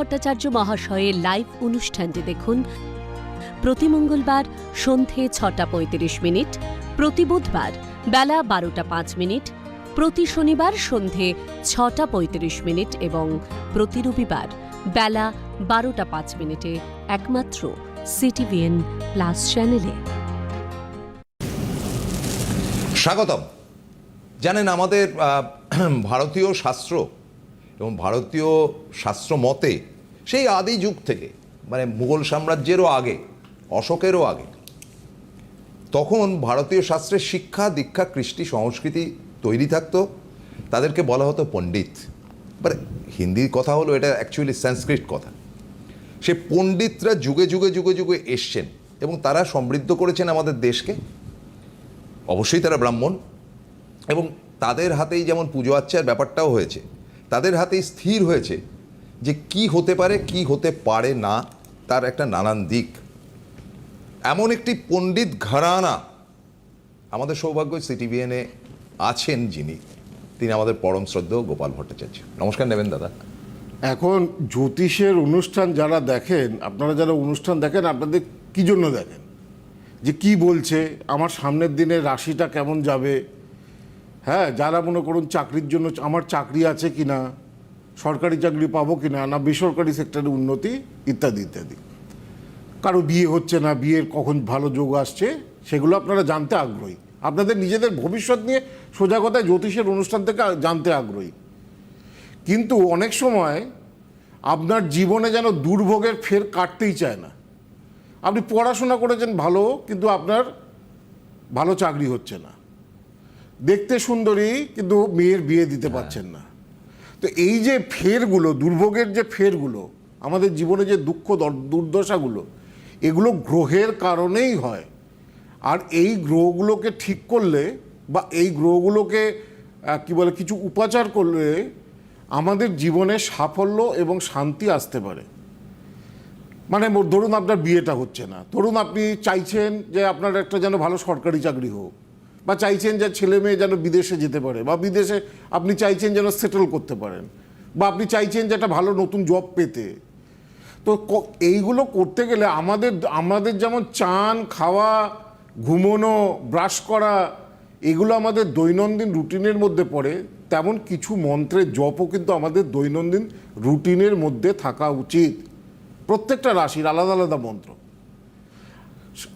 ভট্টাচার্য মহাশয়ের লাইভ অনুষ্ঠানটি দেখুন। প্রতি মঙ্গলবার সন্ধে ছটা পঁয়ত্রিশ মিনিট, প্রতি বুধবার বেলা বারোটা পাঁচ মিনিট, প্রতি শনিবার সন্ধে ছটা পঁয়ত্রিশ মিনিট এবং প্রতি রবিবার বেলা বারোটা পাঁচ মিনিটে একমাত্র সিটিভিএন প্লাস চ্যানেলে স্বাগতম। জানেন, আমাদের ভারতীয় শাস্ত্র এবং ভারতীয় শাস্ত্র মতে সেই আদি যুগ থেকে মানে মুঘল সাম্রাজ্যেরও আগে, অশোকেরও আগে, তখন ভারতীয় শাস্ত্রের শিক্ষা, দীক্ষা, কৃষ্টি, সংস্কৃতি তৈরি থাকতো। তাদেরকে বলা হতো পণ্ডিত। মানে হিন্দির কথা হলো, এটা অ্যাকচুয়ালি সংস্কৃত কথা। সে পণ্ডিতরা যুগে যুগে যুগে যুগে এসছেন এবং তারা সমৃদ্ধ করেছেন আমাদের দেশকে। অবশ্যই তারা ব্রাহ্মণ। এবং তাদের হাতেই যেমন পুজো আচ্চার ব্যাপারটাও হয়েছে, তাদের হাতেই স্থির হয়েছে যে কি হতে পারে, কি হতে পারে না, তার একটা নানান দিক। এমন একটি পণ্ডিত ঘরানা আমাদের সৌভাগ্য সিটিভিএনে আছেন যিনি। তিনি আমাদের পরম শ্রদ্ধেয় গোপাল ভট্টাচার্য। নমস্কার নেবেন দাদা। এখন জ্যোতিষের অনুষ্ঠান যারা দেখেন, আপনারা যারা অনুষ্ঠান দেখেন, আপনাদের কি জন্য দেখেন? যে কি বলছে, আমার সামনের দিনে রাশিটা কেমন যাবে? হ্যাঁ যারা মনে করুন চাকরির জন্য, আমার চাকরি আছে কি না সরকারি চাকরি পাবো কি না না বেসরকারি সেক্টরে উন্নতি, ইত্যাদি ইত্যাদি। কারও বিয়ে হচ্ছে না, বিয়ের কখন ভালো যোগ আসছে, সেগুলো আপনারা জানতে আগ্রহী। আপনাদের নিজেদের ভবিষ্যৎ নিয়ে সোজা কথায় জ্যোতিষের অনুষ্ঠান থেকে জানতে আগ্রহী। কিন্তু অনেক সময় আপনার জীবনে যেন দুর্ভোগের ফের কাটতেই চায় না। আপনি পড়াশোনা করেছেন ভালো, কিন্তু আপনার ভালো চাকরি হচ্ছে না। দেখতে সুন্দরী, কিন্তু মেয়ের বিয়ে দিতে পারছেন না। তো এই যে ফেরগুলো, দুর্ভোগের যে ফেরগুলো, আমাদের জীবনে যে দুঃখ, দর- দুর্দশাগুলো, এগুলো গ্রহের কারণেই হয়। আর এই গ্রহগুলোকে ঠিক করলে বা এই গ্রহগুলোকে কি বলে, কিছু উপাচার করলে আমাদের জীবনে সাফল্য এবং শান্তি আসতে পারে। মানে ধরুন আপনার বিয়েটা হচ্ছে না। ধরুন আপনি চাইছেন যে আপনার একটা যেন ভালো সরকারি চাকরি হোক। বা চাইছেন যে ছেলে মেয়ে যেন বিদেশে যেতে পারে, বা বিদেশে আপনি চাইছেন যেন সেটেল করতে পারেন, বা আপনি চাইছেন যে একটা ভালো নতুন জব পেতে। তো এইগুলো করতে গেলে আমাদের আমাদের যেমন চান, খাওয়া, ঘুমোনো ব্রাশ করা, এগুলো আমাদের দৈনন্দিন রুটিনের মধ্যে পড়ে, তেমন কিছু মন্ত্রের জপও কিন্তু আমাদের দৈনন্দিন রুটিনের মধ্যে থাকা উচিত। প্রত্যেকটা রাশির আলাদা আলাদা মন্ত্র।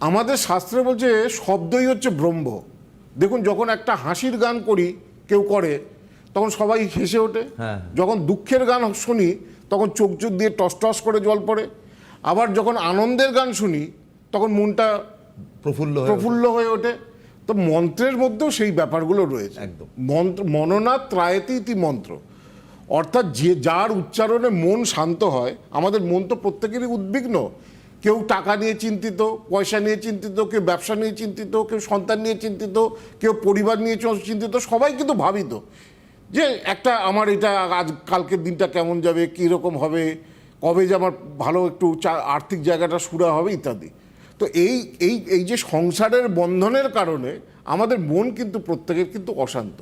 আমাদের শাস্ত্রে বলছে, শব্দই হচ্ছে ব্রহ্ম। দেখুন যখন একটা হাসির গান করি কেউ করে তখন সবাই হেসে ওঠে। হ্যাঁ। যখন দুঃখের গান শুনি তখন চোখ চোখ দিয়ে টস টস করে জল পড়ে। আবার যখন আনন্দের গান শুনি তখন মনটা প্রফুল্ল প্রফুল্ল হয়ে ওঠে। তো মন্ত্রের মধ্যেও সেই ব্যাপারগুলো রয়েছে। একদম। মন্ত্র মননা ত্রায়তি মন্ত্র। অর্থাৎ যে যার উচ্চারণে মন শান্ত হয় আমাদের মন তো প্রত্যেকেরই উদ্বিগ্ন। কেউ টাকা নিয়ে চিন্তিত, পয়সা নিয়ে চিন্তিত, কেউ ব্যবসা নিয়ে চিন্তিত, কেউ সন্তান নিয়ে চিন্তিত, কেউ পরিবার নিয়ে চিন্তিত, সবাই কিন্তু ভাবিত যে একটা আমার এটা আজ কালকের দিনটা কেমন যাবে কী রকম হবে, কবে যে আমার ভালো একটু আর্থিক জায়গাটা সুরা হবে, ইত্যাদি। তো এই এই এই যে সংসারের বন্ধনের কারণে আমাদের মন কিন্তু প্রত্যেকের কিন্তু অশান্ত।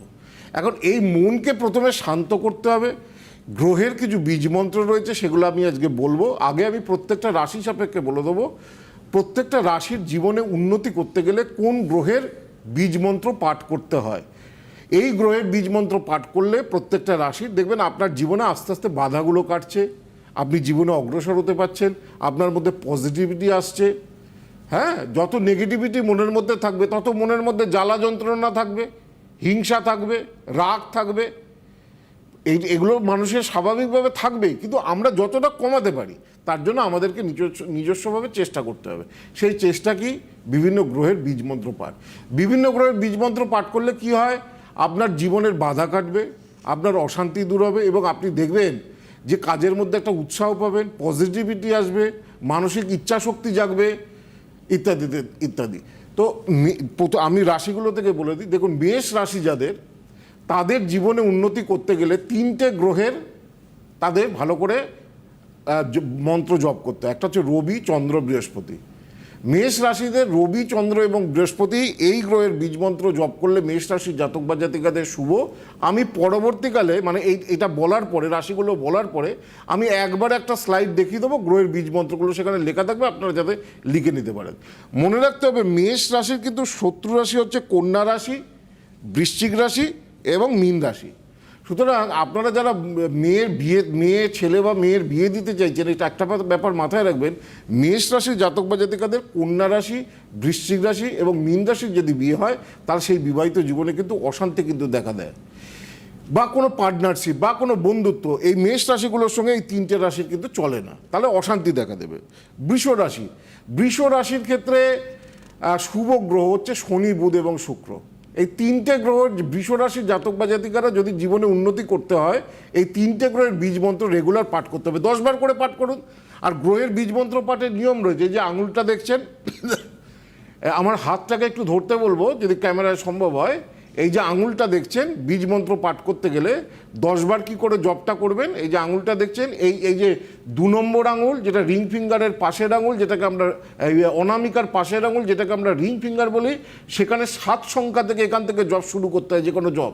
এখন এই মনকে প্রথমে শান্ত করতে হবে গ্রহের কিছু বীজ মন্ত্র রয়েছে, সেগুলো আমি আজকে বলব। আগে আমি প্রত্যেকটা রাশি সাপেক্ষে বলে দেবো। প্রত্যেকটা রাশির জীবনে উন্নতি করতে গেলে কোন গ্রহের বীজ মন্ত্র পাঠ করতে হয়? এই গ্রহের বীজ মন্ত্র পাঠ করলে প্রত্যেকটা রাশির, দেখবেন আপনার জীবনে আস্তে আস্তে বাধাগুলো কাটছে, আপনি জীবনে অগ্রসর হতে পারছেন, আপনার মধ্যে পজিটিভিটি আসছে হ্যাঁ? যত নেগেটিভিটি মনের মধ্যে থাকবে, তত মনের মধ্যে জ্বালা যন্ত্রণা থাকবে, হিংসা থাকবে, রাগ থাকবে এই, এগুলো মানুষের স্বাভাবিকভাবে থাকবেই, কিন্তু আমরা যতটা কমাতে পারি, তার জন্য আমাদেরকে নিজস্ব, নিজস্বভাবে চেষ্টা করতে হবে। সেই চেষ্টা কি? বিভিন্ন গ্রহের বীজমন্ত্র পাঠ বিভিন্ন গ্রহের বীজমন্ত্র পাঠ করলে কি হয়? আপনার জীবনের বাধা কাটবে, আপনার অশান্তি দূর হবে এবং আপনি দেখবেন যে কাজের মধ্যে একটা উৎসাহ পাবেন পজিটিভিটি আসবে, মানসিক ইচ্ছা শক্তি জাগবে ইত্যাদি ইত্যাদি। তো আমি রাশিগুলো থেকে বলে দিই। দেখুন, মেষ রাশি যাদের তাদের জীবনে উন্নতি করতে গেলে তিনটে গ্রহের তাদের ভালো করে মন্ত্র জপ করতে। একটা হচ্ছে রবি, চন্দ্র, বৃহস্পতি। মেষ রাশিদের রবি, চন্দ্র এবং বৃহস্পতি এই গ্রহের বীজমন্ত্র জপ করলে মেষ রাশির জাতক বা জাতিকাদের শুভ। আমি পরবর্তীকালে মানে এই, এটা বলার পরে, রাশিগুলো বলার পরে, আমি একবার একটা স্লাইড দেখিয়ে দেবো গ্রহের বীজমন্ত্রগুলো সেখানে লেখা থাকবে, আপনারা যাতে লিখে নিতে পারেন। মনে রাখতে হবে, মেষ রাশির কিন্তু শত্রু রাশি হচ্ছে কন্যা রাশি, বৃশ্চিক রাশি এবং মীন রাশি। সুতরাং আপনারা যারা মেয়ের বিয়ে, মেয়ে ছেলে বা মেয়ের বিয়ে দিতে চাইছেন, এটা একটা ব্যাপার মাথায় রাখবেন, মেষ রাশির জাতক বা জাতিকাদের কন্যা রাশি, বৃশ্চিক রাশি এবং মীন রাশির যদি বিয়ে হয়, তার সেই বিবাহিত জীবনে কিন্তু অশান্তি কিন্তু দেখা দেয়। বা কোনো পার্টনারশিপ, বা কোনো বন্ধুত্ব, এই মেষ রাশিগুলোর সঙ্গে এই তিনটে রাশির কিন্তু চলে না। তাহলে অশান্তি দেখা দেবে। বৃষ রাশি, বৃষ রাশির ক্ষেত্রে শুভ গ্রহ হচ্ছে শনি, বুধ এবং শুক্র। এই তিনটে গ্রহ বৃষ রাশির জাতক বা জাতিকারা যদি জীবনে উন্নতি করতে হয়, এই তিনটে গ্রহের বীজ মন্ত্র রেগুলার পাঠ করতে হবে। দশবার করে পাঠ করুন। আর গ্রহের বীজ মন্ত্র পাঠের নিয়ম রয়েছে যে আঙুলটা দেখছেন আমার হাতটাকে একটু ধরতে বলব, যদি ক্যামেরায় সম্ভব হয়। এই যে আঙুলটা দেখছেন, বীজ মন্ত্র পাঠ করতে গেলে দশবার কি করে জপটা করবেন? এই যে আঙুলটা দেখছেন, এই এই যে দু নম্বর আঙুল, যেটা রিং ফিঙ্গারের পাশের আঙুল, যেটাকে আমরা অনামিকার পাশের আঙুল, যেটাকে আমরা রিং ফিঙ্গার বলি, সেখানে সাত সংখ্যা থেকে এখান থেকে জব শুরু করতে হয় যে কোনো জব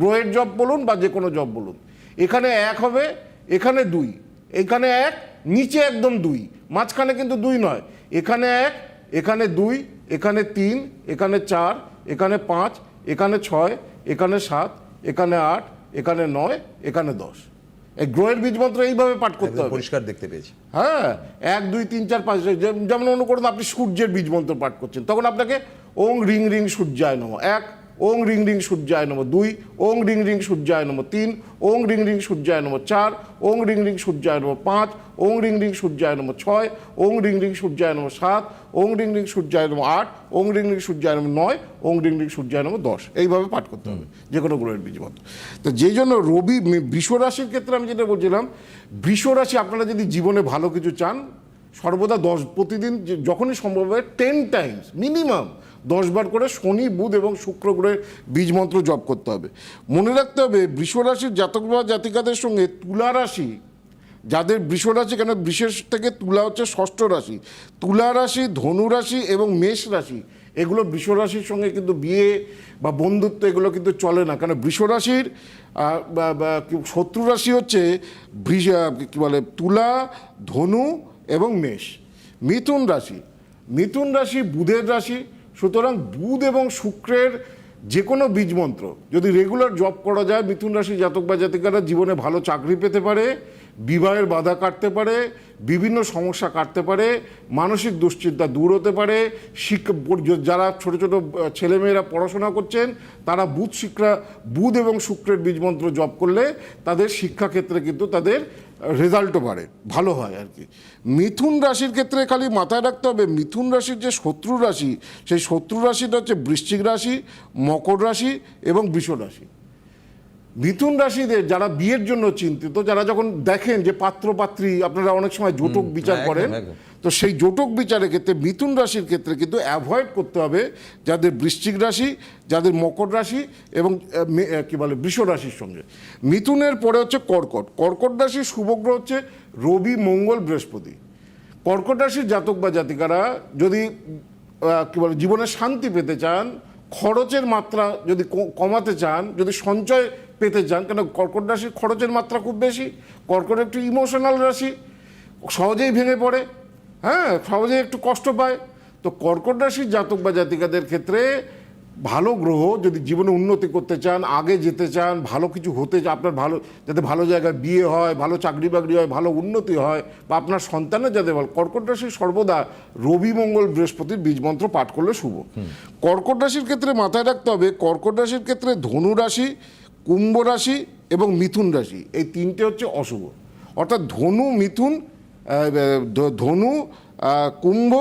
গ্রহের জব বলুন বা যে কোনো জব বলুন। এখানে এক হবে, এখানে দুই। এখানে এক, নিচে একদম দুই। মাঝখানে কিন্তু দুই নয়। এখানে এক, এখানে দুই, এখানে তিন, এখানে চার, এখানে পাঁচ এখানে ছয় এখানে সাত এখানে আট এখানে নয় এখানে দশ। এই গ্রহের বীজমন্ত্র এইভাবে পাঠ করতে হবে। পরিষ্কার দেখতে পেয়েছি। হ্যাঁ এক দুই তিন চার পাঁচ যেমন অনুকরণ করুন আপনি সূর্যের বীজমন্ত্র পাঠ করছেন তখন আপনাকে ওং রিং রিং সূর্যায় নম। এক ওং রিং রিং সূর্যায় নম দুই, ওং রিং রিং সূর্যায় নম তিন, ওং রিং রিং সূর্যায় নম চার, ওং রিং রিং সূর্যায় নম পাঁচ, ওং রিং রিং সূর্যায় নম ছয়, ওং রিং রিং সূর্যায় নম সাত, ওং রিং রিং সূর্যায় নম আট, ওং রিং রিং সূর্যায় নম নয়, ওং রিং রিং সূর্যায় নম দশ। এইভাবে পাঠ করতে হবে, যে কোনো গ্রহের বীজ মন্ত্র তো যেই জন্য রবি বৃষ রাশির ক্ষেত্রে আমি যেটা বলছিলাম, বৃষ রাশি আপনারা যদি জীবনে ভালো কিছু চান, সর্বদা দশ, প্রতিদিন যখনই সম্ভব হয় টেন টাইমস মিনিমাম দশবার করে শনি বুধ এবং শুক্র গ্রহের বীজ মন্ত্র জপ করতে হবে। মনে রাখতে হবে বৃষ রাশির জাতক বা জাতিকাদের সঙ্গে তুলা রাশি যাদের বৃষ রাশি কেন বিশেষ থেকে তুলা হচ্ছে ষষ্ঠ রাশি তুলা রাশি ধনু রাশি এবং মেষ রাশি এগুলো বৃষ রাশির সঙ্গে কিন্তু বিয়ে বা বন্ধুত্ব এগুলো কিন্তু চলে না। কারণ বৃষ রাশির আহ, বা- বা কি- শত্রু রাশি হচ্ছে কি বলে তুলা ধনু এবং মেষ। মিথুন রাশি মিথুন রাশি বুধের রাশি সুতরাং বুধ এবং শুক্রের যে কোনো বীজ মন্ত্র যদি রেগুলার জব করা যায়, মিথুন রাশি জাতক বা জাতিকারা জীবনে ভালো চাকরি পেতে পারে, বিবাহের বাধা কাটতে পারে, বিভিন্ন সমস্যা কাটতে পারে, মানসিক দুশ্চিন্তা দূর হতে পারে শিক্ষা যারা ছোট ছোট ছেলেমেয়েরা পড়াশোনা করছেন, তারা বুধ শিক্ষা, বুধ এবং শুক্রের বীজ মন্ত্র জপ করলে তাদের শিক্ষাক্ষেত্রে কিন্তু তাদের রেজাল্টও বাড়ে, ভালো হয় আর কি। মিথুন রাশির ক্ষেত্রে খালি মাথায় রাখতে হবে, মিথুন রাশির যে শত্রু রাশি, সেই শত্রু রাশিটা হচ্ছে বৃশ্চিক রাশি, মকর রাশি এবং বিষ রাশি। মিথুন রাশিদের যারা বিয়ের জন্য চিন্তিত যারা যখন দেখেন যে পাত্র পাত্রী আপনারা অনেক সময় জোটক বিচার করেন তো সেই জোটক বিচারের ক্ষেত্রে মিথুন রাশির ক্ষেত্রে কিন্তু অ্যাভয়েড করতে হবে যাদের বৃশ্চিক রাশি যাদের মকর রাশি এবং কি বলে বৃষ রাশির সঙ্গে। মিথুনের পরে হচ্ছে কর্কট। কর্কট রাশির শুভগ্রহ হচ্ছে রবি মঙ্গল বৃহস্পতি। কর্কট রাশির জাতক বা জাতিকারা যদি কি বলে জীবনে শান্তি পেতে চান খরচের মাত্রা যদি কমাতে চান যদি সঞ্চয় পেতে চান কেন কর্কট রাশির খরচের মাত্রা খুব বেশি কর্কট একটু ইমোশনাল রাশি সহজেই ভেঙে পড়ে হ্যাঁ সহজেই একটু কষ্ট পায়। তো কর্কট রাশির জাতক বা জাতিকাদের ক্ষেত্রে ভালো গ্রহ যদি জীবনে উন্নতি করতে চান আগে যেতে চান ভালো কিছু হতে আপনার ভালো যাতে ভালো জায়গায় বিয়ে হয় ভালো চাকরি বাকরি হয় ভালো উন্নতি হয় বা আপনার সন্তানের যাতে ভালো কর্কট রাশির সর্বদা রবি মঙ্গল বৃহস্পতির বীজমন্ত্র পাঠ করলে শুভ। কর্কট রাশির ক্ষেত্রে মাথায় রাখতে হবে কর্কট রাশির ক্ষেত্রে ধনু রাশি কুম্ভ রাশি এবং মিথুন রাশি এই তিনটে হচ্ছে অশুভ। অর্থাৎ ধনু মিথুন ধনু কুম্ভ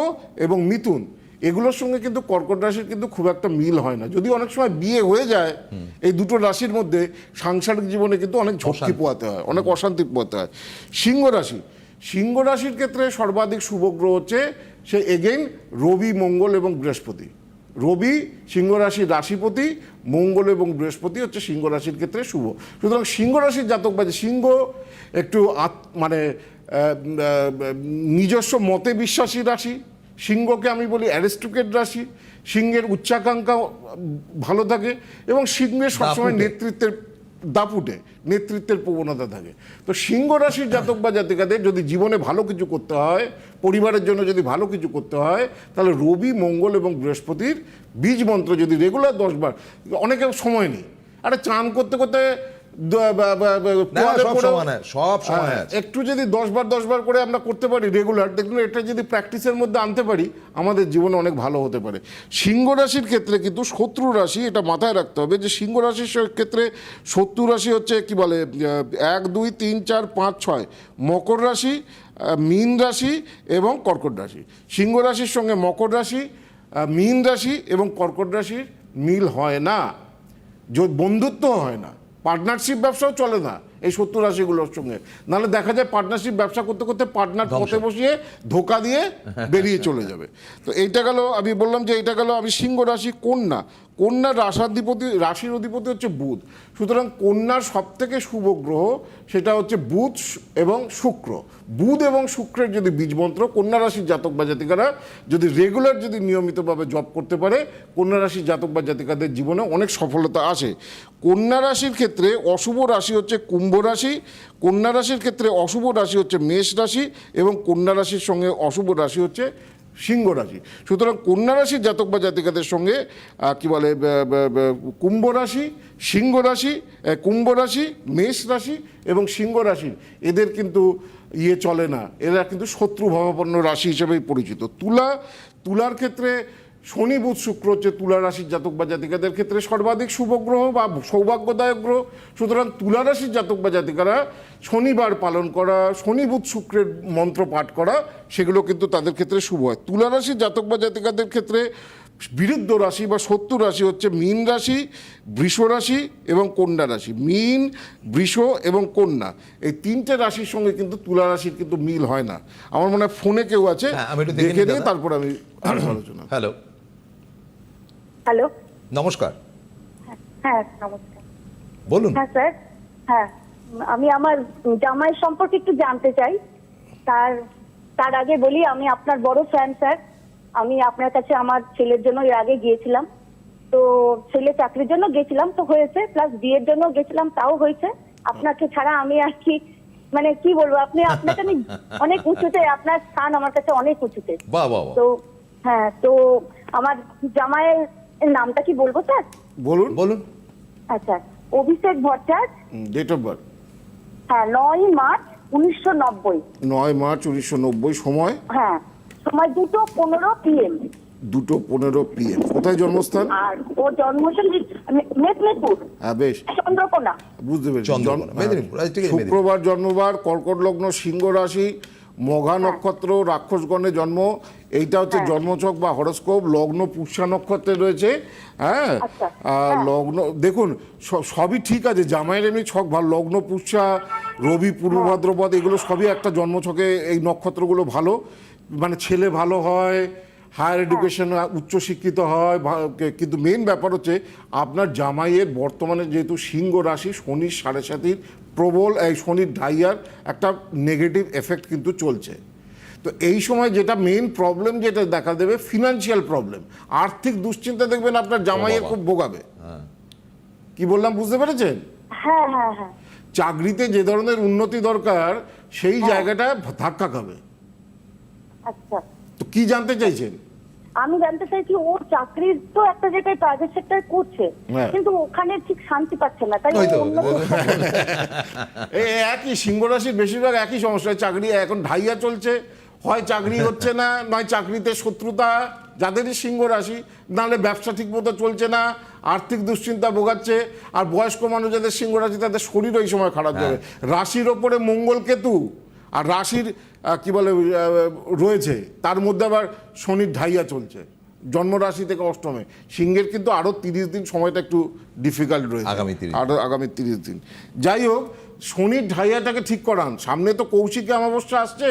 এবং মিথুন এগুলোর সঙ্গে কিন্তু কর্কট রাশির কিন্তু খুব একটা মিল হয় না। যদি অনেক সময় বিয়ে হয়ে যায় এই দুটো রাশির মধ্যে সাংসারিক জীবনে কিন্তু অনেক ঝক্কি পোয়াতে হয় অনেক অশান্তি পোয়াতে হয়। সিংহ রাশি সিংহ রাশির ক্ষেত্রে সর্বাধিক শুভ গ্রহ হচ্ছে সে এগেইন রবি মঙ্গল এবং বৃহস্পতি। রবি সিংহ রাশির রাশিপতি মঙ্গল এবং বৃহস্পতি হচ্ছে সিংহ রাশির ক্ষেত্রে শুভ। সুতরাং সিংহ রাশির জাতক বাজে সিংহ একটু আত মানে নিজস্ব মতে বিশ্বাসী রাশি। সিংহকে আমি বলি অ্যারেস্টুকেট রাশি। সিংহের উচ্চাকাঙ্ক্ষা ভালো থাকে এবং সিংহের সবসময় নেতৃত্বের দাপুটে, নেতৃত্বের প্রবণতা থাকে। তো সিংহ রাশির জাতক বা জাতিকাদের যদি জীবনে ভালো কিছু করতে হয়, পরিবারের জন্য যদি ভালো কিছু করতে হয়, তাহলে রবি, মঙ্গল এবং বৃহস্পতির বীজ মন্ত্র যদি রেগুলার দশবার অনেকে সময় নেই। আরে চান করতে করতে সব সময় হ্যাঁ, একটু যদি দশ বার দশ বার করে আমরা করতে পারি রেগুলার দেখুন এটা যদি প্র্যাকটিসের মধ্যে আনতে পারি আমাদের জীবনে অনেক ভালো হতে পারে। সিংহ রাশির ক্ষেত্রে কিন্তু শত্রু রাশি এটা মাথায় রাখতে হবে যে সিংহ রাশির ক্ষেত্রে শত্রু রাশি হচ্ছে কি বলে এক দুই তিন চার পাঁচ ছয়। মকর রাশি মীন রাশি এবং কর্কট রাশি। সিংহ রাশির সঙ্গে মকর রাশি মীন রাশি এবং কর্কট রাশির মিল হয় না। বন্ধুত্ব হয় না। পার্টনারশিপ ব্যবসাও চলে না। এই সত্তর রাশিগুলোর সঙ্গে। নাহলে দেখা যায় পার্টনারশিপ ব্যবসা করতে করতে পার্টনার। পথে বসিয়ে ধোকা দিয়ে বেরিয়ে চলে যাবে। তো এইটা গেল আমি বললাম যে এইটা গেল আমি সিংহ রাশি কন্যা। কন্যার রাশাধিপতি রাশির অধিপতি হচ্ছে বুধ। সুতরাং কন্যার সব থেকে শুভ গ্রহ সেটা হচ্ছে বুধ এবং শুক্র। বুধ এবং শুক্রের যদি বীজমন্ত্র কন্যা রাশির জাতক বা জাতিকারা যদি রেগুলার যদি নিয়মিতভাবে জব করতে পারে কন্যা রাশির জাতক বা জাতিকাদের জীবনে অনেক সফলতা আসে। কন্যা রাশির ক্ষেত্রে অশুভ রাশি হচ্ছে কুম্ভ রাশি, কন্যা রাশির ক্ষেত্রে অশুভ রাশি হচ্ছে মেষ রাশি এবং কন্যা রাশির সঙ্গে অশুভ রাশি হচ্ছে সিংহ রাশি। সুতরাং কন্যা রাশির জাতক বা জাতিকাদের সঙ্গে কি বলে কুম্ভ রাশি, সিংহ রাশি কুম্ভ রাশি, মেষ রাশি এবং সিংহ রাশির এদের কিন্তু ইয়ে চলে না। এরা কিন্তু শত্রু ভাবাপন্ন রাশি হিসেবেই পরিচিত। তুলা, তুলার ক্ষেত্রে শনি বুধ শুক্র হচ্ছে তুলা রাশির জাতক বা জাতিকাদের ক্ষেত্রে সর্বাধিক শুভ গ্রহ বা সৌভাগ্যদায়ক গ্রহ। সুতরাং তুলা রাশির জাতক বা জাতিকারা শনিবার পালন করা শনি বুধ শুক্রের মন্ত্র পাঠ করা সেগুলো কিন্তু তাদের ক্ষেত্রে শুভ হয়। তুলা রাশির জাতক বা জাতিকাদের ক্ষেত্রে বিরুদ্ধ রাশি বা শত্রু রাশি হচ্ছে মীন রাশি বৃষ রাশি এবং কন্যা রাশি। মীন বৃষ এবং কন্যা এই তিনটে রাশির সঙ্গে কিন্তু তুলা রাশির কিন্তু মিল হয় না। আমার মনে হয় ফোনে কেউ আছে হ্যাঁ, দেখে নিয়ে তারপর আমি আলোচনা হ্যালো। হ্যালো। নমস্কার। হ্যাঁ নমস্কার। বলুন। হ্যাঁ স্যার। হ্যাঁ আমি আমার জামাই সম্পর্কে একটু জানতে চাই। তার তার আগে বলি আমি আপনার বড় ফ্যান স্যার। আমি আপনার কাছে আমার ছেলের জন্য এর আগে গিয়েছিলাম। তো ছেলে চাকরির জন্য গেছিলাম তো হয়েছে প্লাস বিয়ের জন্য গেছিলাম তাও হয়েছে। আপনাকে ছাড়া আমি আর কি মানে কি বলব আপনি আপনাকে আমি অনেক উঁচুতে আপনার স্থান আমার কাছে অনেক উঁচুতে। তো হ্যাঁ তো আমার জামাইয়ের নামটা কি বলব স্যার? বলুন। বলুন। আচ্ছা অভিষেক ভট্টাচার্য ডেট অফ বার্থ হ্যাঁ নয় মার্চ উনিশশো নব্বই। নয় মার্চ উনিশশো নব্বই সময়? হ্যাঁ সময় দুটো পনেরো পিএম দুটো পনেরো পিএম কোথায় জন্মস্থান? আর ও জন্মস্থান মেদিনীপুর। হ্যাঁ বেশ। চন্দ্রকোনা। বুঝতে পেরেছি। হ্যাঁ। শুক্রবার জন্মবার কর্কট লগ্ন সিংহ রাশি মঘা নক্ষত্র রাক্ষসগণের জন্ম এইটা হচ্ছে জন্মচক জন্মছক বা হরস্কোপ লগ্ন পুষ্যা নক্ষত্রে রয়েছে হ্যাঁ আচ্ছা, হ্যাঁ। লগ্ন দেখুন স- সবই ঠিক আছে জামাইয়ের এমনি ছক ভালো লগ্ন পুষ্যা রবি পূর্ব হ্যাঁ। এগুলো সবই একটা জন্মছকে এই নক্ষত্রগুলো ভালো মানে ছেলে ভালো হয় হায়ার এডুকেশন উচ্চশিক্ষিত হয় কিন্তু মেন ব্যাপার হচ্ছে আপনার জামাইয়ের বর্তমানে যেহেতু সিংহ রাশি শনির সাড়ে সাতির প্রবল এই শনির ঢাইয়ার একটা নেগেটিভ এফেক্ট কিন্তু চলছে। তো এই সময় যেটা মেন প্রবলেম যেটা দেখা দেবে ফিনান্সিয়াল প্রবলেম আর্থিক দুশ্চিন্তা দেখবেন আপনার জামাইয়ের খুব ভোগাবে। হ্যাঁ। কি বললাম বুঝতে পেরেছেন? হ্যাঁ হ্যাঁ হ্যাঁ। চাকরিতে যে ধরনের উন্নতি দরকার সেই জায়গাটা ধাক্কা খাবে। আচ্ছা। কি জানতে চাইছেন? আমি জানতে চাইছি ও চাকরির তো একটা জায়গায় প্রাইভেট সেক্টর করছে হ্যাঁ। কিন্তু ওখানে ঠিক শান্তি পাচ্ছে না তাই। এই একই সিংহ রাশির বেশিরভাগ একই সমস্যা চাকরি এখন ঢাইয়া চলছে হয় চাকরি হচ্ছে না নয় চাকরিতে শত্রুতা যাদেরই সিংহ রাশি নাহলে ব্যবসা ঠিকমতো চলছে না আর্থিক দুশ্চিন্তা ভোগাচ্ছে আর বয়স্ক মানুষ যাদের সিংহ রাশি তাদের শরীর ওই সময় খারাপ যাবে। রাশির ওপরে মঙ্গল কেতু আর রাশির কি বলে রয়েছে। তার মধ্যে আবার শনির ঢাইয়া চলছে। জন্ম রাশি থেকে অষ্টমে। সিংহের কিন্তু আরও তিরিশ দিন সময়টা একটু ডিফিকাল্ট রয়েছে। আগামী 30 দিন। আগামী তিরিশ দিন। যাই হোক শনির ঢাইয়াটাকে ঠিক করান। সামনে তো কৌশিকী অমাবস্যা আসছে।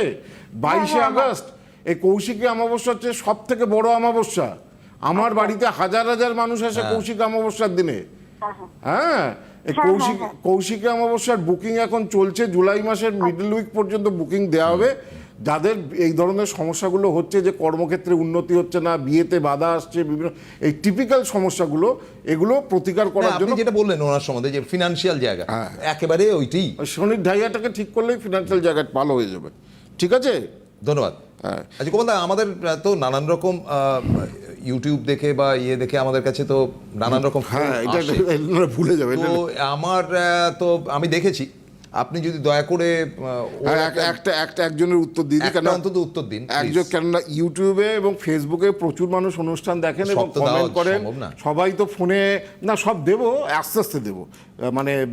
বাইশে আগস্ট। এই কৌশিকী অমাবস্যা হচ্ছে সব থেকে বড় অমাবস্যা। আমার বাড়িতে হাজার হাজার মানুষ আসে কৌশিক অমাবস্যার দিনে। হ্যাঁ হ্যাঁ হ্যাঁ। হ্যাঁ, কৌশিক হ্যাঁ, কৌশিকী অমাবস্যার বুকিং এখন চলছে জুলাই মাসের মিডল উইক পর্যন্ত বুকিং দেওয়া হবে। যাদের এই ধরনের সমস্যাগুলো হচ্ছে যে কর্মক্ষেত্রে উন্নতি হচ্ছে না বিয়েতে বাধা আসছে বিভিন্ন এই টিপিক্যাল সমস্যাগুলো এগুলো প্রতিকার করার জন্য যেটা বললেন ওনার সম্বন্ধে যে ফিনান্সিয়াল জায়গা হ্যাঁ। একেবারে ওইটি শনির ঢাইয়াটাকে ঠিক করলেই ফিনান্সিয়াল জায়গা ভালো হয়ে যাবে। ঠিক আছে? ধন্যবাদ। হ্যাঁ। আচ্ছা গোপাল দা আমাদের তো নানান রকম আহ, ইউটিউব দেখে বা ইয়ে দেখে আমাদের কাছে তো নানান রকম হ্যাঁ এটা ভুলে যাবে তো আমার আহ, তো আমি দেখেছি। আপনি যদি দয়া করে হ্যাঁ, একটা- এক- একটা একজনের উত্তর একটা কেন অন্তত উত্তর দিন, একজন। কেননা ইউটিউবে এবং ফেসবুকে প্রচুর মানুষ অনুষ্ঠান দেখেন এবং কমেন্ট করেন। সবাই তো ফোনে না সব দেবো আস্তে আস্তে দেবো। মানে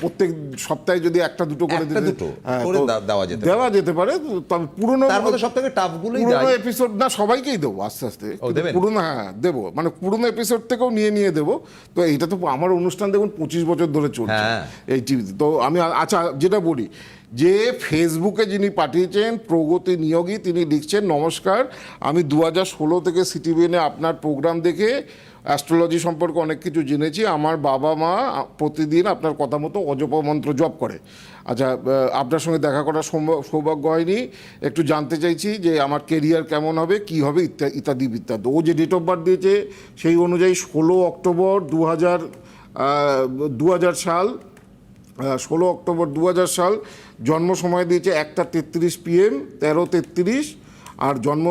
প্রত্যেক সপ্তাহে যদি একটা দুটো করে দিতে- দুটো হ্যাঁ, করে দেওয়া যেতে দেওয়া যেতে পারে তবে পুরনো তার মধ্যে সব থেকে টাফ গুলোই পুরোনো এপিসোড না সবাইকেই দেবো আস্তে আস্তে। পুরনো হ্যাঁ দেবো। মানে পুরনো এপিসোড থেকেও নিয়ে নিয়ে দেবো। তো এটা তো আমার অনুষ্ঠান দেখুন পঁচিশ বছর ধরে চলছে। হ্যাঁ। এই টিভিতে। তো আমি আচ্ছা যেটা বলি, যে ফেসবুকে যিনি পাঠিয়েছেন, প্রগতি নিয়োগী, তিনি লিখছেন, নমস্কার, আমি দু হাজার ষোলো থেকে সিটিভিএনে আপনার প্রোগ্রাম দেখে অ্যাস্ট্রোলজি সম্পর্কে অনেক কিছু জেনেছি। আমার বাবা মা প্রতিদিন আপনার কথা মতো অজপ মন্ত্র জপ করে। আচ্ছা আপনার সঙ্গে দেখা করার সৌভাগ্য হয়নি। একটু জানতে চাইছি যে আমার কেরিয়ার কেমন হবে, কি হবে, ইত্যা- ইত্যাদি ইত্যাদি ও যে ডেট অফ বার্থ দিয়েছে, সেই অনুযায়ী ষোলো অক্টোবর দু হাজার দু হাজার সাল ষোলো অক্টোবর দু হাজার সাল জন্ম সময় দিয়েছে একটা তেত্রিশ পিএম তেরো তেত্রিশ আর জন্ম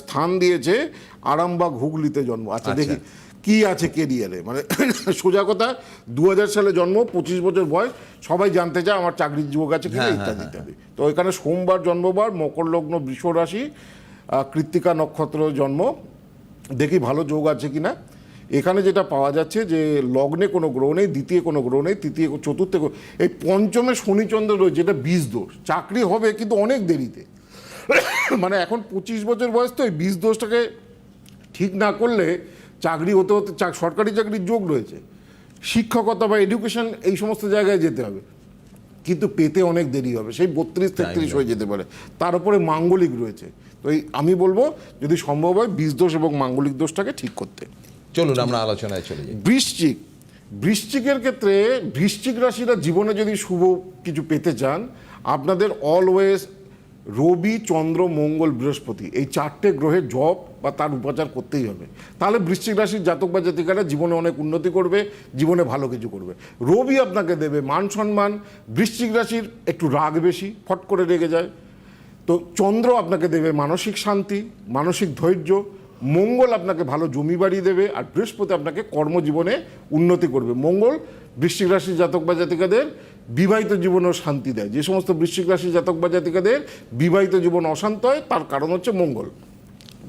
স্থান দিয়েছে আরামবাগ হুগলিতে জন্ম। আচ্ছা দেখি কি আছে কেরিয়ারে মানে সোজা কথা দু হাজার সালে জন্ম পঁচিশ বছর বয়স সবাই জানতে চায় আমার চাকরির যুবক আছে কিনা হ্যাঁ, ইত্যাদি ইত্যাদি। তো এখানে সোমবার জন্মবার মকর লগ্ন বৃষ রাশি কৃত্তিকা নক্ষত্র জন্ম। দেখি ভালো যোগ আছে কিনা। এখানে যেটা পাওয়া যাচ্ছে যে লগ্নে কোনো গ্রহ নেই দ্বিতীয় কোনো গ্রহ নেই তৃতীয় চতুর্থ এই পঞ্চমে শনিচন্দ্র রয়েছে যেটা বীজ দোষ। চাকরি হবে কিন্তু অনেক দেরিতে। মানে এখন পঁচিশ বছর বয়স তো এই বীজ দোষটাকে ঠিক না করলে চাকরি হতে হতে সরকারি চাকরির যোগ রয়েছে। শিক্ষকতা বা এডুকেশন এই সমস্ত জায়গায় যেতে হবে। কিন্তু পেতে অনেক দেরি হবে সেই বত্রিশ তেত্রিশ হয়ে যেতে পারে। তার উপরে মাঙ্গলিক রয়েছে। তো এই আমি বলব যদি সম্ভব হয় বীজ দোষ এবং মাঙ্গলিক দোষটাকে ঠিক করতে। চলুন, আমরা আলোচনায় চলে যাই। বৃশ্চিক। বৃশ্চিকের ক্ষেত্রে বৃশ্চিক রাশিরা জীবনে যদি শুভ কিছু পেতে চান, আপনাদের অলওয়েজ রবি, চন্দ্র, মঙ্গল, বৃহস্পতি এই চারটে গ্রহের জপ বা তার উপাচার করতেই হবে। তাহলে বৃশ্চিক রাশির জাতক বা জাতিকারা জীবনে অনেক উন্নতি করবে, জীবনে ভালো কিছু করবে। রবি আপনাকে দেবে মান সম্মান, বৃশ্চিক রাশির একটু রাগ বেশি, ফট করে রেগে যায়। তো চন্দ্র আপনাকে দেবে মানসিক শান্তি, মানসিক ধৈর্য মঙ্গল আপনাকে ভালো জমি বাড়ি দেবে আর বৃহস্পতি আপনাকে কর্মজীবনে উন্নতি করবে। মঙ্গল বৃশ্চিক রাশির জাতক বা জাতিকাদের বিবাহিত জীবনেও শান্তি দেয়। যে সমস্ত বৃশ্চিক রাশির জাতক বা জাতিকাদের বিবাহিত জীবন অশান্ত হয়, তার কারণ হচ্ছে মঙ্গল।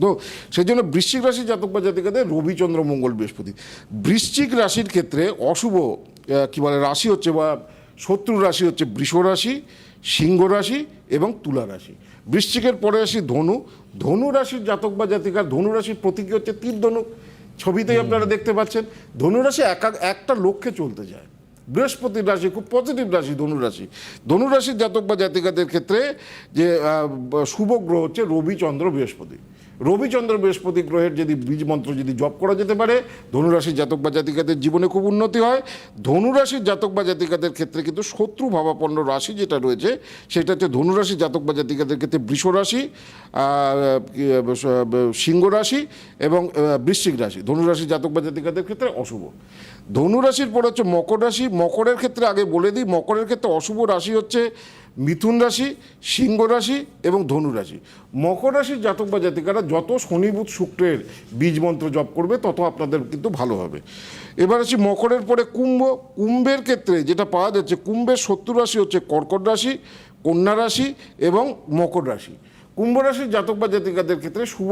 তো সেই জন্য বৃশ্চিক রাশির জাতক বা জাতিকাদের রবিচন্দ্র, মঙ্গল, বৃহস্পতি। বৃশ্চিক রাশির ক্ষেত্রে অশুভ কি বলে, রাশি হচ্ছে বা শত্রু রাশি হচ্ছে বৃষ রাশি, সিংহ রাশি এবং তুলা রাশি। বৃশ্চিকের পরে আসি ধনু। ধনু রাশির জাতক বা জাতিকার ধনু রাশির প্রতীকী হচ্ছে তীর ধনু। ছবিতেই আপনারা দেখতে পাচ্ছেন ধনু রাশি একা একটা লক্ষ্যে চলতে যায়। বৃহস্পতির রাশি খুব পজিটিভ রাশি ধনুরাশি ধনুরাশির জাতক বা জাতিকাদের ক্ষেত্রে যে শুভ গ্রহ হচ্ছে রবিচন্দ্র বৃহস্পতি। রবিচন্দ্র বৃহস্পতি গ্রহের যদি বীজ মন্ত্র যদি জপ করা যেতে পারে, ধনুরাশির জাতক বা জাতিকাদের জীবনে খুব উন্নতি হয়। ধনুরাশির জাতক বা জাতিকাদের ক্ষেত্রে কিন্তু শত্রু ভাবাপন্ন রাশি যেটা রয়েছে, সেটা হচ্ছে ধনুরাশির জাতক বা জাতিকাদের ক্ষেত্রে বৃষ রাশি সিংহ রাশি এবং বৃশ্চিক রাশি, ধনুরাশির জাতক বা জাতিকাদের ক্ষেত্রে অশুভ। ধনুরাশির পর হচ্ছে মকর রাশি, মকরের ক্ষেত্রে আগে বলে দিই, মকরের ক্ষেত্রে অশুভ রাশি হচ্ছে মিথুন রাশি, সিংহ রাশি এবং ধনু রাশি। মকর রাশির জাতক বা জাতিকারা যত শনিবুধ শুক্রের বীজ মন্ত্র জপ করবে, তত আপনাদের কিন্তু ভালো হবে। এবার হচ্ছে মকরের পরে কুম্ভ। কুম্ভের ক্ষেত্রে যেটা পাওয়া যাচ্ছে, কুম্ভের শত্রু রাশি হচ্ছে কর্কট রাশি, কন্যা রাশি এবং মকর রাশি। কুম্ভ রাশির জাতক বা জাতিকাদের ক্ষেত্রে শুভ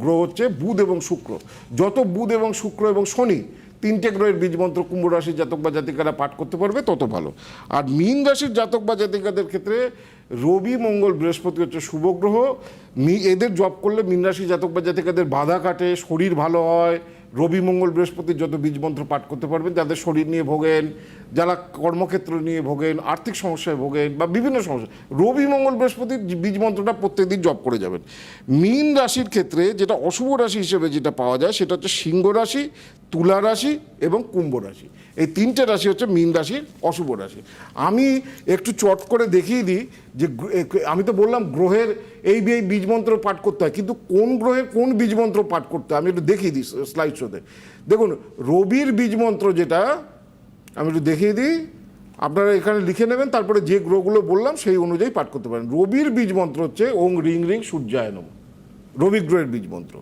গ্রহ হচ্ছে বুধ এবং শুক্র। যত বুধ এবং শুক্র এবং শনি তিনটে গ্রহের বীজ মন্ত্র, কুম্ভ রাশির জাতক বা জাতিকারা পাঠ করতে পারবে, তত ভালো। আর মীন রাশির জাতক বা জাতিকাদের ক্ষেত্রে রবি, মঙ্গল, বৃহস্পতি হচ্ছে শুভ গ্রহ। এদের জব করলে মীন রাশির জাতক বা জাতিকাদের বাধা কাটে, শরীর ভালো হয়। রবি, মঙ্গল বৃহস্পতির যত বীজ মন্ত্র পাঠ করতে পারবেন, যাদের শরীর নিয়ে ভোগেন, যারা কর্মক্ষেত্র নিয়ে ভোগেন, আর্থিক সমস্যায় ভোগেন বা বিভিন্ন সমস্যা, রবি, মঙ্গল বৃহস্পতির বীজ মন্ত্রটা প্রত্যেকদিন জপ করে যাবেন। মীন রাশির ক্ষেত্রে যেটা অশুভ রাশি হিসেবে যেটা পাওয়া যায়, সেটা হচ্ছে সিংহ রাশি তুলা রাশি এবং কুম্ভ রাশি। এই তিনটে রাশি হচ্ছে মীন রাশির অশুভ রাশি। আমি একটু চট করে দেখিয়ে দিই যে আমি তো বললাম গ্রহের এই এই বীজ মন্ত্র পাঠ করতে হয়, কিন্তু কোন গ্রহের কোন বীজ মন্ত্র পাঠ করতে হয় আমি একটু দেখিয়ে দিই স্লাইড শোতে দেখুন, রবির বীজ মন্ত্র যেটা, আমি একটু দেখিয়ে দিই, আপনারা এখানে লিখে নেবেন, তারপরে যে গ্রহগুলো বললাম সেই অনুযায়ী পাঠ করতে পারেন। রবির বীজ মন্ত্র হচ্ছে ওং রিং রিং সূর্যায় নম রবি গ্রহের বীজ মন্ত্র।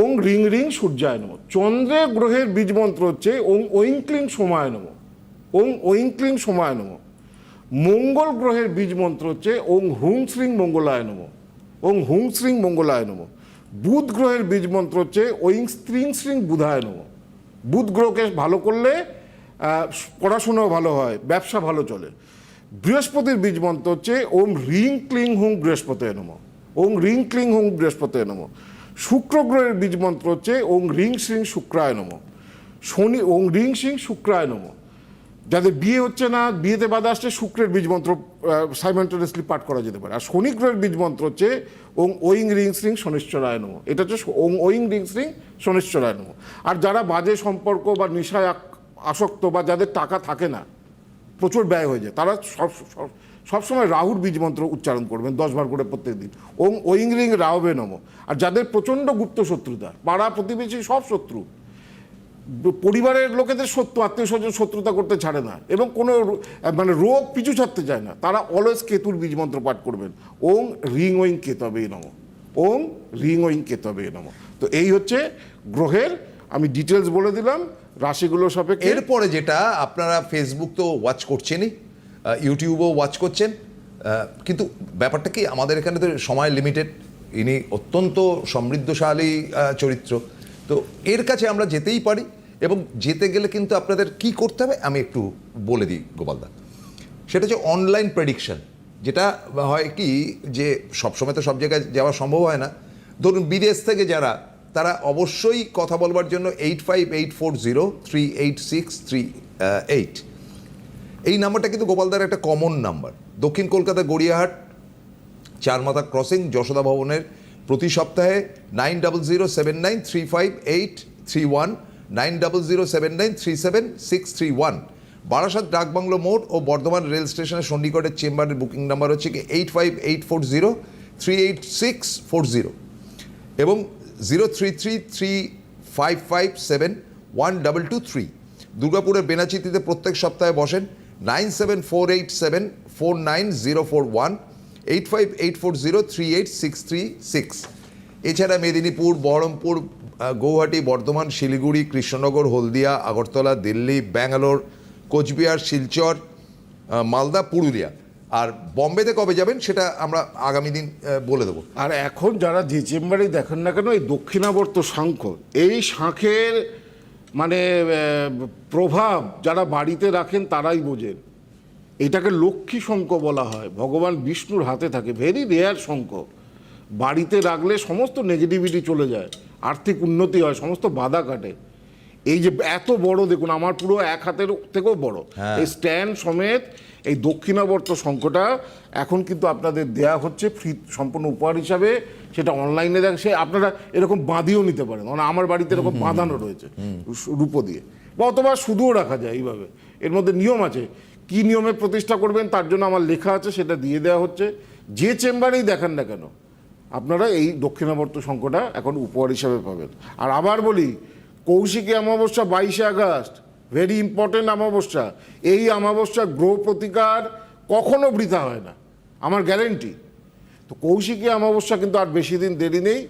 ওং রিং রিং সূর্যায় নম। চন্দ্রের গ্রহের বীজ মন্ত্র হচ্ছে ওং ঐঙ্ক্লিং সময় নম। ওং ঐঙ্ক্লিং সময় নম। মঙ্গল গ্রহের বীজ মন্ত্র হচ্ছে ওং হুং শ্রিং মঙ্গলায় নম। ওং হুং শ্রিং মঙ্গলায় নম। বুধ গ্রহের বীজ মন্ত্র হচ্ছে ওইং স্ত্রিং শ্রিং বুধায় নম। বুধ গ্রহকে ভালো করলে পড়াশোনাও ভালো হয়, ব্যবসা ভালো চলে। বৃহস্পতির বীজ মন্ত্র হচ্ছে ওম রিং ক্লিং হুং বৃহস্পতি নম। ওং রিং ক্লিং হুং বৃহস্পতি নম। শুক্র গ্রহের বীজ মন্ত্র হচ্ছে ওং রিং সিং শুক্রায় নম। শনি, ওং রিং সিং শুক্রায় নম। যাদের বিয়ে হচ্ছে না, বিয়েতে বাধা আসছে শুক্রের বীজ মন্ত্র সাইমেন্টানেসলি পাঠ করা যেতে পারে। আর শনি গ্রহের বীজ মন্ত্র হচ্ছে ওং ওইং রিং শ্রিং শনিশ্চরায় নম। এটা হচ্ছে ওং ওইং রিং শ্রিং শনিশ্চরায় নম। আর যারা বাজে সম্পর্ক বা নেশায় আসক্ত বা যাদের টাকা থাকে না, প্রচুর ব্যয় হয়ে যায়, তারা সব- সবসময় রাহুর বীজ মন্ত্র উচ্চারণ করবেন, দশ বার করে প্রত্যেক দিন। ওং রিং রাহবে নম। আর যাদের প্রচণ্ড গুপ্ত শত্রুতা, পাড়া প্রতিবেশী সব শত্রু, পরিবারের লোকেদের সত্য, আত্মীয় স্বজন শত্রুতা করতে ছাড়ে না, এবং কোনো মানে রোগ পিছু ছাড়তে চায় না, তারা অলওয়েজ কেতুর বীজ মন্ত্র পাঠ করবেন। ওং রিং ওইং কেতবে নম। ওং রিং ওইং কেতবে নম। তো এই হচ্ছে গ্রহের, আমি ডিটেলস বলে দিলাম, রাশিগুলো সাপেক্ষে। এরপরে যেটা আপনারা ফেসবুক তো ওয়াচ করছেনই। ইউটিউবও ওয়াচ করছেন। কিন্তু ব্যাপারটা কি, আমাদের এখানে তো সময় লিমিটেড ইনি অত্যন্ত সমৃদ্ধশালী চরিত্র। তো এর কাছে আমরা যেতেই পারি এবং যেতে গেলে কিন্তু আপনাদের কি করতে হবে, আমি একটু বলে দিই গোপালদা সেটা হচ্ছে অনলাইন প্রেডিকশন যেটা হয় কি, যে সবসময় তো সব জায়গায় যাওয়া সম্ভব হয় না। ধরুন, বিদেশ থেকে যারা, তারা অবশ্যই কথা বলবার জন্য eight five eight four zero three eight six three eight এই নাম্বারটা কিন্তু গোপালদার একটা কমন নাম্বার। দক্ষিণ কলকাতা গড়িয়াহাট, চারমাথা ক্রসিং যশোদা ভবনের প্রতি সপ্তাহে nine double zero seven nine three five eight three one nine double zero seven nine three seven six three one Barasat Dakbungalow মোড় ও বর্ধমান রেল স্টেশনের সন্নিকটের চেম্বারের বুকিং নাম্বার হচ্ছে কি eight five eight four zero three eight six four zero এবং zero three three three five five seven one double two three দুর্গাপুরের বেনাচিতিতে প্রত্যেক সপ্তাহে বসেন nine seven four eight seven four nine zero four one, eight five eight four zero three eight six three six. এছাড়া মেদিনীপুর, বহরমপুর গৌহাটি, বর্ধমান, শিলিগুড়ি, কৃষ্ণনগর, হলদিয়া, আগরতলা, দিল্লি, ব্যাঙ্গালোর, কোচবিহার, শিলচর মালদা, পুরুলিয়া। আর বম্বেতে কবে যাবেন সেটা আমরা আগামী দিন বলে দেবো। আর এখন যারা যে চেম্বারেই দেখেন না কেন, এই দক্ষিণাবর্ত শাঙ্খ এই শাঁখের মানে প্রভাব যারা বাড়িতে রাখেন তারাই বোঝেন। এটাকে লক্ষ্মী শঙ্খ বলা হয়। ভগবান বিষ্ণুর হাতে থাকে। ভেরি রেয়ার শঙ্খ। বাড়িতে রাখলে সমস্ত নেগেটিভিটি চলে যায়। আর্থিক উন্নতি হয়, সমস্ত বাধা কাটে। এই যে এত বড় দেখুন আমার পুরো এক হাতের থেকেও বড়। এই স্ট্যান্ড সমেত এই দক্ষিণাবর্ত শঙ্খটা এখন কিন্তু আপনাদের দেয়া হচ্ছে ফ্রি সম্পূর্ণ উপহার হিসাবে। সেটা অনলাইনে দেখ সে আপনারা এরকম বাঁধিয়েও নিতে পারেন। মানে আমার বাড়িতে এরকম বাঁধানো রয়েছে রূপো দিয়ে। বা অথবা শুধুও রাখা যায় এইভাবে। এর মধ্যে নিয়ম আছে। কি নিয়মে প্রতিষ্ঠা করবেন তার জন্য আমার লেখা আছে সেটা দিয়ে দেওয়া হচ্ছে। যে চেম্বারেই দেখান না কেন আপনারা এই দক্ষিণাবর্ত শঙ্কটা এখন উপহার হিসাবে পাবেন। আর আবার বলি কৌশিকী অমাবস্যা বাইশে আগস্ট ভেরি ইম্পর্টেন্ট অমাবস্যা। এই অমাবস্যা গ্রহ প্রতিকার কখনো বৃথা হয় না আমার গ্যারেন্টি তো কৌশিকী অমাবস্যা কিন্তু আর বেশি দিন দেরি নেই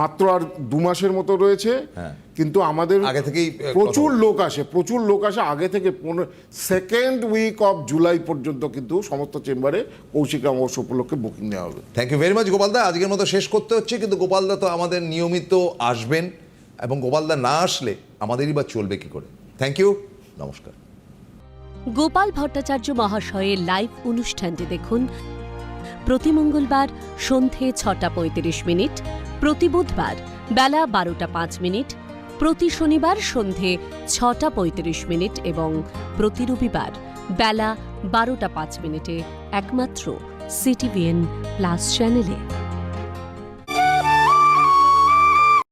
মাত্র আর দু মাসের মতো রয়েছে হ্যাঁ। কিন্তু আমাদের আগে থেকেই, প্রচুর লোক আসে প্রচুর লোক আসে আগে থেকে পনেরো সেকেন্ড উইক অফ জুলাই পর্যন্ত কিন্তু সমস্ত চেম্বারে কৌশিক অমাবস্যা উপলক্ষে বুকিং নেওয়া হবে। থ্যাংক ইউ ভেরি মাচ গোপালদা। আজকের মতো শেষ করতে হচ্ছে কিন্তু গোপালদা তো আমাদের নিয়মিত আসবেন। এবং গোপালদা না আসলে আমাদেরই বা চলবে কি করে। থ্যাংক ইউ নমস্কার। গোপাল ভট্টাচার্য মহাশয়ের লাইভ অনুষ্ঠানটি দেখুন প্রতি মঙ্গলবার সন্ধে ছটা পঁয়ত্রিশ মিনিট, প্রতি বুধবার বেলা বারোটা পাঁচ মিনিট, প্রতি শনিবার সন্ধে ছটা পঁয়ত্রিশ মিনিট এবং প্রতি রবিবার বেলা বারোটা পাঁচ মিনিটে একমাত্র সিটিভিএন প্লাস চ্যানেলে